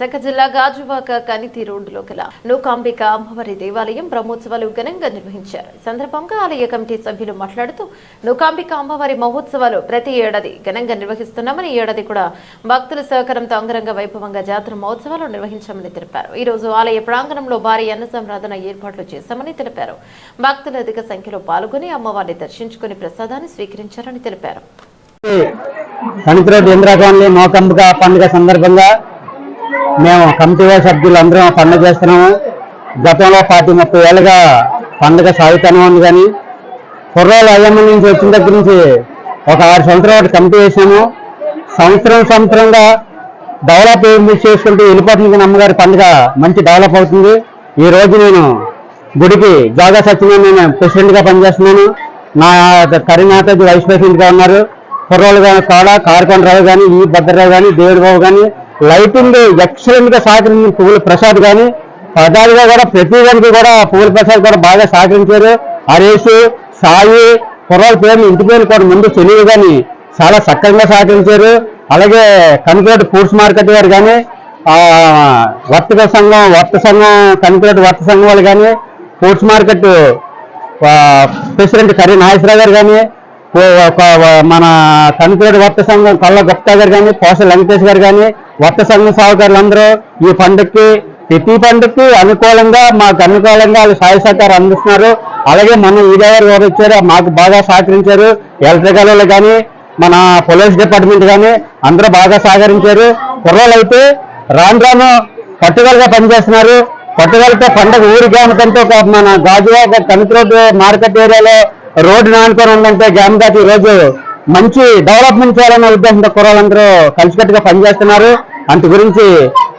విశాఖ జిల్లా గాజువాక కనితి రోడ్డులో గల నూకాంబిక అమ్మవారి దేవాలయం బ్రహ్మోత్సవాలు ఘనంగా నిర్వహించారు. ఈ సందర్భంగా ఆలయ కమిటీ సభ్యులు మాట్లాడుతూ నూకాంబిక అమ్మవారి మహోత్సవాలు ప్రతి ఏడాది ఘనంగా నిర్వహిస్తున్నామని ఏడాది కూడా భక్తుల సహకారంతో అంగరంగ వైభవంగా జాతర మహోత్సవాలు నిర్వహించామని తెలిపారు. ఈ రోజు ఆలయ ప్రాంగణంలో భారీ అన్న సంరాధన ఏర్పాట్లు చేశామని తెలిపారు. భక్తులు అధిక సంఖ్యలో పాల్గొని అమ్మవారిని దర్శించుకుని ప్రసాదాన్ని స్వీకరించారని తెలిపారు. కనిపిరెడ్డి ఇందిరా కాలనీ నోకంబిక పండుగ సందర్భంగా మేము కమిటీ వారి సభ్యులు అందరం పండుగ చేస్తున్నాము. గతంలో పార్టీ ముప్పై ఏళ్ళుగా పండుగ సాగుతూనే ఉంది కానీ కుర్రాలు అయ్యమ్మ నుంచి వచ్చిన దగ్గర నుంచి ఒక ఆరు సంవత్సరాలు కమిటీ వేసాము సంవత్సరం సంవత్సరంగా డెవలప్ చేసుకుంటూ వెళ్ళిపోతుంది అమ్మగారి పండుగ మంచి డెవలప్ అవుతుంది. ఈ రోజు నేను గుడికి జాగా సత్యనారాయణ నేను ప్రెసిడెంట్గా పనిచేస్తున్నాను. నా కరీనాథ్ వైస్ ప్రెసిడెంట్గా ఉన్నారు. కుర్రాలు కానీ కాడ కార్కొండరావు కానీ ఈ భద్రరావు కానీ దేవుడి బాబు కానీ లైటింగ్ ఎక్సలెంట్గా సహకరించిన పువ్వుల ప్రసాద్ కానీ పదాలుగా కూడా ప్రతి దానికి కూడా పువ్వుల ప్రసాద్ కూడా బాగా సహకరించారు. హరీష్ సాయి కుర్రాల పేరు ఇంటి పేరు కూడా ముందు తెలియదు కానీ చాలా చక్కగా సహకరించారు. అలాగే కనికోటి ఫ్రూట్స్ మార్కెట్ గారు కానీ ఆ, వర్తక సంఘం వర్త సంఘం కనికోటి వర్త సంఘం వాళ్ళు కానీ fruits market president Kari Nageswararao గారు కానీ మన కనిపేడు వర్త సంఘం కళ్ళ గుప్తా గారు కానీ పోస వెంకటేష్ గారు కానీ వర్త సంఘం సాగుకారులు అందరూ ఈ పండుగకి ప్రతి పండుగకి అనుకూలంగా మాకు అనుకూలంగా వాళ్ళు సహాయ సహకారం అందిస్తున్నారు. అలాగే మన ఈడేవారు ఎవరు వచ్చారు మాకు బాగా సహకరించారు. ఎలక్ట్రికల్ వాళ్ళు కానీ మన పోలీస్ డిపార్ట్మెంట్ కానీ అందరూ బాగా సహకరించారు. కుర్రోళ్ళు అయితే రాను రాను పట్టుదలగా పనిచేస్తున్నారు. పట్టుదలతో పండగ ఊరి గ్రామకంటే ఒక మన గాజువాక కమిటీ రోడ్డు మార్కెట్ ఏరియాలో రోడ్డు నానుకొని ఉందంటే గ్రామ దాటి రోజు మంచి డెవలప్మెంట్ చేయాలనే ఉద్దేశంతో కుర్రాళ్ళందరూ కలిసికట్టుగా పనిచేస్తున్నారు. అంత గురించి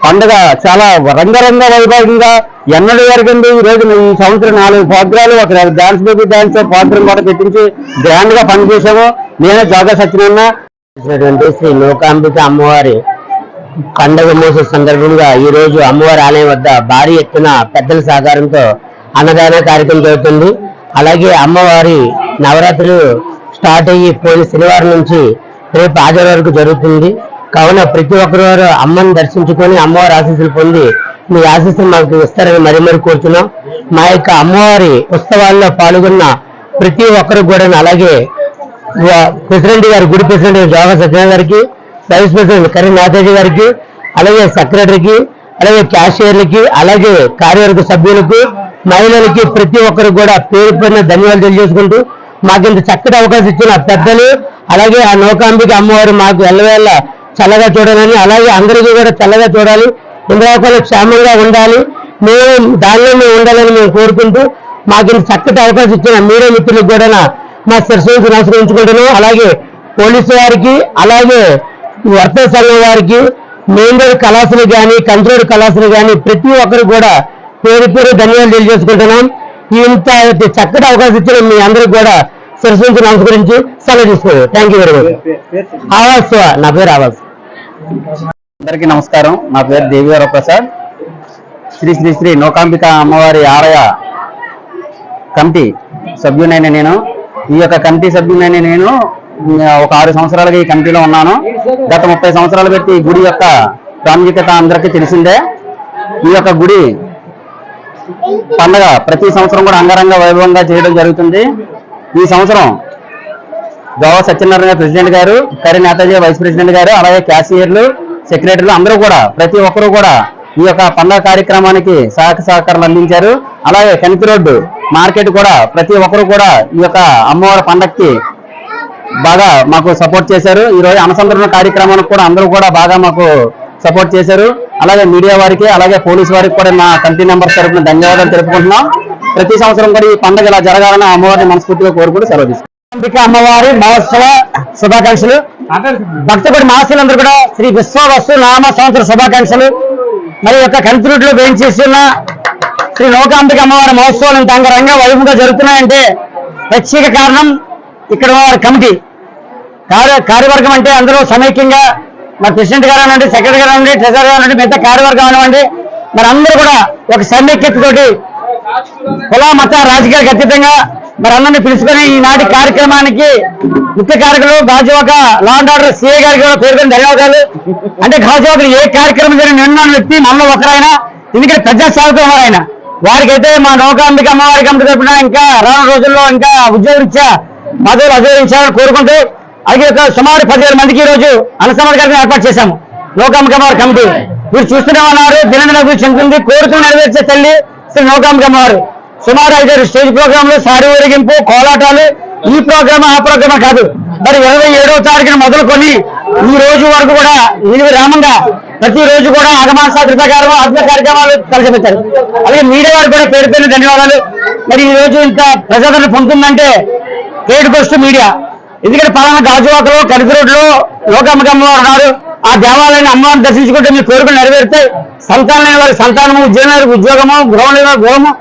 పండుగ చాలా రంగరంగ వైభవంగా ఎన్నడూ జరిగింది. ఈ రోజు ఈ సంవత్సరం నాలుగు ప్రోగ్రాలు ఒక డాన్స్ బేబీ డాన్స్ ప్రోగ్రాం కూడా పెట్టించి గ్రాండ్గా పనిచేసాము నేనే జాగా సత్యనారాయణ. శ్రీ లోకాంబిక అమ్మవారి పండగ మోసే సందర్భంగా ఈ రోజు అమ్మవారి ఆలయం వద్ద భారీ ఎత్తున పెద్దల సహకారంతో అన్నదాన కార్యక్రమం జరుగుతుంది. అలాగే అమ్మవారి నవరాత్రులు స్టార్ట్ అయ్యి పోయిన శనివారం నుంచి రేపు ఆదివారం వరకు జరుగుతుంది. కావున ప్రతి ఒక్కరు వారు అమ్మని దర్శించుకొని అమ్మవారి ఆశీస్సులు పొంది మీ ఆశీస్సులు మాకు ఇస్తారని మరీ మరీ కోరుతున్నాం మా యొక్క అమ్మవారి ఉత్సవాల్లో పాల్గొన్న ప్రతి ఒక్కరు కూడా అలాగే ప్రెసిడెంట్ గారు గుడి ప్రెసిడెంట్ జోగా సత్యనారాయణ గారికి వైస్ ప్రెసిడెంట్ కరీ నాథాజీ గారికి అలాగే సెక్రటరీకి అలాగే క్యాషియర్లకి అలాగే కార్యవర్గ సభ్యులకు మహిళలకి ప్రతి ఒక్కరికి కూడా పేరు పైన ధన్యవాదాలు తెలియజేసుకుంటూ మాకు ఇంత చక్కటి అవకాశం ఇచ్చిన పెద్దలు అలాగే ఆ నౌకాంబిక అమ్మవారు మాకు ఎల్లవేళ చల్లగా చూడాలని అలాగే అందరికీ కూడా చల్లగా చూడాలి ఇంద్రాకులు క్షేమంగా ఉండాలి మేము దానిలో మేము ఉండాలని మేము కోరుకుంటూ మాకు ఇంత చక్కటి అవకాశం ఇచ్చిన మీడియా మిత్రులకు కూడా మా శిరస్సు నమస్కరించుకుంటున్నాం అలాగే పోలీసు వారికి అలాగే వర్తక సంఘం వారికి మెయిన్ రోడ్ కళాసులు కానీ కంట్రోల్ కళాసులు కానీ ప్రతి ఒక్కరు కూడా పేరు పేరు ధన్యవాదాలు తెలియజేసుకుంటున్నాం. ఇంత చక్కటి అవకాశం ఇచ్చిన మీ అందరికి కూడా శిరస్సు నమస్కరించి సెలవు తీసుకోండి thank you very much Awas నా పేరు ఆవాస్. అందరికీ నమస్కారం. నా పేరు దేవివర ప్రసాద్. శ్రీ శ్రీ శ్రీ నోకాంబిక అమ్మవారి ఆలయ కమిటీ సభ్యునైన నేను. ఈ యొక్క కమిటీ సభ్యునైన నేను ఒక ఆరు సంవత్సరాలుగా ఈ కమిటీలో ఉన్నాను. గత ముప్పై సంవత్సరాలు పెట్టి ఈ గుడి యొక్క ప్రాముఖ్యత అందరికీ తెలిసిందే. ఈ యొక్క గుడి పండగ ప్రతి సంవత్సరం కూడా అంగరంగ వైభవంగా చేయడం జరుగుతుంది. ఈ సంవత్సరం గోవా సత్యనారాయణ ప్రెసిడెంట్ గారు కరీ నేతాజీ వైస్ ప్రెసిడెంట్ గారు అలాగే క్యాషియర్లు సెక్రటరీలు అందరూ కూడా ప్రతి ఒక్కరూ కూడా ఈ యొక్క పండగ కార్యక్రమానికి సహక సహకారాలు అందించారు. అలాగే కనిపి రోడ్డు మార్కెట్ కూడా ప్రతి ఒక్కరు కూడా ఈ యొక్క అమ్మవారి పండగకి బాగా మాకు సపోర్ట్ చేశారు. ఈ రోజు అనుసంధాన కార్యక్రమానికి కూడా అందరూ కూడా బాగా మాకు సపోర్ట్ చేశారు. అలాగే మీడియా వారికి అలాగే పోలీస్ వారికి కూడా నా కంటి నెంబర్ తరఫున ధన్యవాదాలు తెలుపుకుంటున్నాం. ప్రతి సంవత్సరం కూడా ఈ పండుగ ఇలా జరగాలని అమ్మవారిని మనస్ఫూర్తిగా కోరుకుంటూ సెలవు తీసుకుంటాం అమ్మవారి మహోత్సవ శుభాకాంక్షలు. భక్తుడి మహర్షులందరూ కూడా శ్రీ విశ్వవస్తు నామ సంవత్సర శుభాకాంక్షలు. మరి యొక్క కంట్రూట్లో వేయించేస్తున్న శ్రీ నౌకాంబిక అమ్మవారి మహోత్సవాలు ఇంత అంగరంగ వైభవంగా జరుగుతున్నాయంటే ప్రత్యేక కారణం ఇక్కడ వారి కమిటీ. కార్య కార్యవర్గం అంటే అందరూ సమైక్యంగా మరి ప్రెసిడెంట్ గారు అనండి సెక్రటరీ గారు అనండి ట్రెజర్ గారు అనండి మిగతా కార్యవర్గం అనండి మరి అందరూ కూడా ఒక సమైక్యతతోటి కుల మత రాజకీయాలకు అతీతంగా మరి అందరినీ పిలుచుకొని ఈనాటి కార్యక్రమానికి ముఖ్య కార్యక్రమం గాజువాక లాండ్ ఆర్డర్ సీఏ గారికి కూడా పేర్కొని ధన్యవాదాలు. అంటే గాజువాక ఏ కార్యక్రమం జరిగిన నిన్న వ్యక్తి మనలో ఒకరైనా ఎందుకంటే ప్రజా సేవకులు ఆయన వారికైతే మా నౌకాంబిక అమ్మవారి కమిటీ తరపున ఇంకా రాను రోజుల్లో ఇంకా ఉద్యోగరీత్యా పదవులు అధిరోహించాలని కోరుకుంటూ అలాగే ఒక సుమారు పదివేల మందికి ఈరోజు రోజు అనుసరణ కార్యక్రమం ఏర్పాటు చేశాము. నౌకాంబిక అమ్మవారి కమిటీ. మీరు చూస్తూనే ఉన్నారు దినదిన అభివృద్ధి చెందుతుంది. కోరుకుని నెరవేర్చే తల్లి శ్రీ నౌకాంబిక అమ్మవారు. సుమారు ఐదారు స్టేజ్ ప్రోగ్రాంలు సారి ఊరేగింపు కోలాటాలు. ఈ ప్రోగ్రామ్ ఆ ప్రోగ్రామ్ కాదు. మరి ఇరవై ఏడవ తారీఖున మొదలుకొని ఈ రోజు వరకు కూడా ఇది రామంగా ప్రతి రోజు కూడా ఆగమాశాస్త్ర ప్రకారం ఆత్మ కార్యక్రమాలు తలచెప్పారు అలాగే మీడియా వారు కూడా పేరు పేరు ధన్యవాదాలు. మరి ఈ రోజు ఇంత ప్రజాదరణ పొందుతుందంటే పేరుకొస్తూ మీడియా. ఎందుకంటే పలానా గాజువాకలో కరిగి రోడ్లో లోకమ్మకి ఉన్నారు. ఆ దేవాలయాన్ని అమ్మవారిని దర్శించుకుంటే మీ కోరికలు నెరవేరుతాయి. సంతానం లేని వారి సంతానము ఉద్యోగం వారికి ఉద్యోగము గృహం లేని వారికి గృహము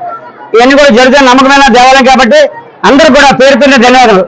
ఇవన్నీ కూడా జరిగే నమ్మకమైన దేవాలయం కాబట్టి అందరూ కూడా పేరు పేరున ధన్యవాదాలు.